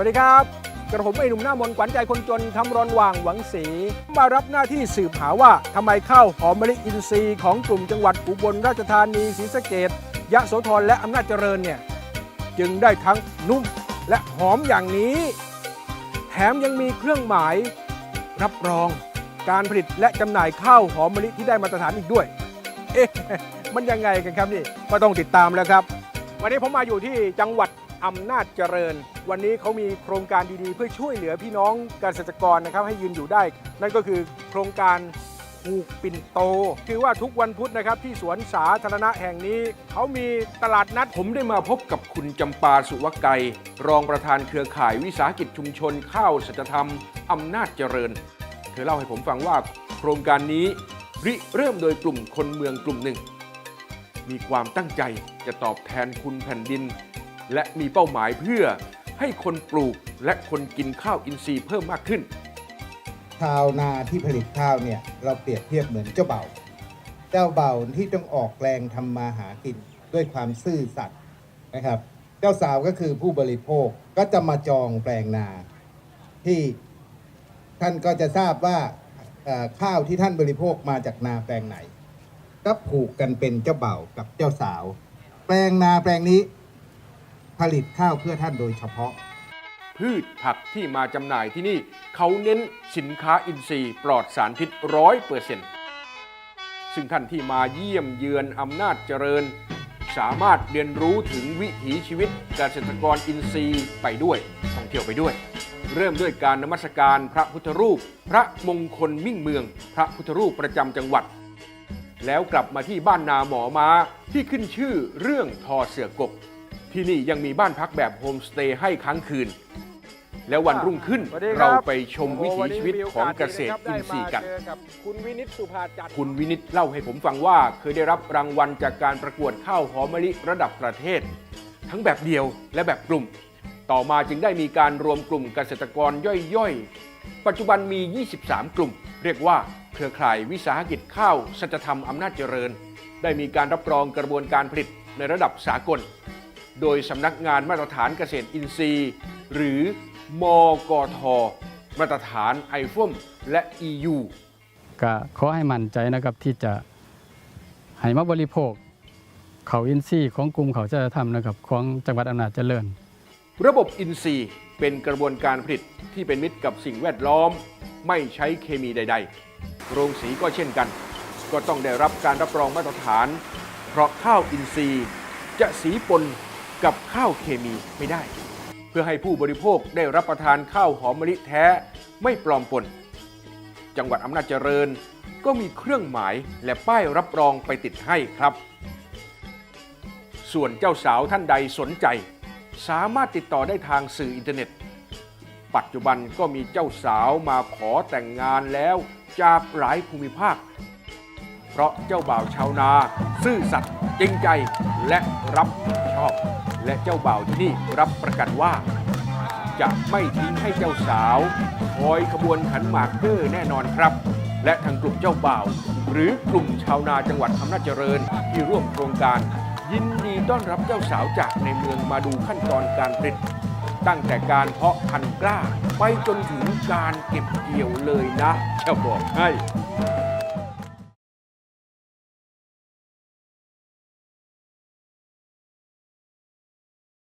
วัสดีครับ กระผมไอ้หนุ่มหน้ามนขวัญใจคนจนคำรอนว่างหวังสี มารับหน้าที่สืบหาว่าทำไมข้าวหอมมะลิอินทรีย์ของกลุ่มจังหวัดอุบลราชธานีศรีสะเกดยะโสธรและอำนาจเจริญเนี่ยจึงได้ทั้งนุ่มและหอมอย่างนี้ แถมยังมีเครื่องหมาย รับรองการผลิตและจำหน่ายข้าวหอมมะลิที่ได้มาตรฐานอีกด้วย เอ๊ะ มันยังไงกันครับนี่ก็ต้องติดตามแล้วครับ วันนี้ผมมาอยู่ที่จังหวัด อำนาจเจริญ วันนี้เขามีโครงการดีๆ เพื่อช่วยเหลือพี่น้องเกษตรกรนะครับให้ยืนอยู่ได้ นั่นก็คือโครงการผูกปิ่นโต คือว่าทุกวันพุธนะครับที่สวนสาธารณะแห่งนี้ เขามีตลาดนัด ผมได้มาพบกับคุณจำปาสุวไกรรองประธานเครือข่ายวิสาหกิจชุมชน ข้าวสัจธรรมอำนาจเจริญ เธอเล่าให้ผมฟังว่าโครงการนี้ริเริ่มโดยกลุ่มคนเมืองกลุ่มหนึ่ง มีความตั้งใจจะตอบแทนคุณแผ่นดิน และมีเป้าหมายเพื่อให้คนปลูกและคนกินข้าวอินทรีย์เพิ่มมากขึ้น ชาวนาที่ผลิตข้าวเนี่ยเราเปรียบเทียบเหมือนเจ้าเบ่า เจ้าเบ่าที่ต้องออกแรงทำมาหากินด้วยความซื่อสัตย์นะครับ เจ้าสาวก็คือผู้บริโภคก็จะมาจองแปลงนา ที่ท่านก็จะทราบว่าเอ่อข้าวที่ท่านบริโภคมาจากนาแปลงไหน ก็ผูกกันเป็นเจ้าเบ่ากับเจ้าสาว แปลงนาแปลงนี้ ผลิตข้าวเพื่อท่านโดยเฉพาะ พืชผักที่มาจำหน่ายที่นี่ เขาเน้นสินค้าอินทรีย์ปลอดสารพิษร้อยเปอร์เซ็นต์ซึ่งท่านที่มาเยี่ยมเยือนอำนาจเจริญ สามารถเรียนรู้ถึงวิถีชีวิตเกษตรกรอินทรีย์ไปด้วยท่องเที่ยวไปด้วย เริ่มด้วยการนมัสการพระพุทธรูป พระมงคลมิ่งเมือง พระพุทธรูปประจำจังหวัด แล้วกลับมาที่บ้านนาหมอม้าที่ขึ้นชื่อเรื่องทอเสือกบ ที่นี่ยังมีบ้านพักแบบโฮมสเตย์ให้ค้างคืน แล้ววันรุ่งขึ้นสวัสดีคเราไปชมวิถีชีวิตของเกษตรอินทรีย์กัน ได้มาเจอกับคุณวินิตสุภาจันทร์คุณวินิตเล่าให้ผมฟังว่าเคยได้รับรางวัลจากการประกวดข้าวหอมมะลิระดับประเทศ ทั้งแบบเดียวและแบบกลุ่ม ต่อมาจึงได้มีการรวมกลุ่มเกษตรกรย่อยๆ ปัจจุบันมี 23 กลุ่ม เรียกว่าเครือข่ายวิสาหกิจข้าวสัจธรรมอำนาจเจริญ ได้มีการรับรองกระบวนการผลิตในระดับสากล โดยสำนักงานมาตรฐานเกษตรอินทรีย์ หรือมกท มาตรฐานไอฟมและ EU ก็ขอให้มั่นใจนะครับที่จะให้มาบริโภค เขาอินทรีย์ของกลุ่มเขาจะทำนะครับของจังหวัดอำนาจเจริญ ระบบอินทรีย์เป็นกระบวนการผลิตที่เป็นมิตรกับสิ่งแวดล้อม ไม่ใช้เคมีใด ๆ โรงสีก็เช่นกัน ก็ต้องได้รับการรับรองมาตรฐาน เพราะข้าวอินทรีย์จะสีปน กับข้าวเคมีไม่ได้ เพื่อให้ผู้บริโภคได้รับประทานข้าวหอมมะลิแท้ไม่ปลอมปน จังหวัดอำนาจเจริญก็มีเครื่องหมายและป้ายรับรองไปติดให้ครับ ส่วนเจ้าสาวท่านใดสนใจ สามารถติดต่อได้ทางสื่ออินเทอร์เน็ต ปัจจุบันก็มีเจ้าสาวมาขอแต่งงานแล้วจากหลายภูมิภาค เพราะเจ้าบ่าวชาวนา ซื่อสัตย์ จริงใจและรับผิดชอบ และเจ้าบ่าวที่นี่รับประกันว่า จะไม่ทิ้งให้เจ้าสาวคอยขบวนขันหมากเด้อแน่นอนครับ และทางกลุ่มเจ้าบ่าว หรือกลุ่มชาวนาจังหวัดอำนาจเจริญที่ร่วมโครงการ ยินดีต้อนรับเจ้าสาวจากในเมืองมาดูขั้นตอนการผลิตตั้งแต่การเพาะพันธุ์กล้า ไปจนถึงการเก็บเกี่ยวเลยนะ จะบอกให้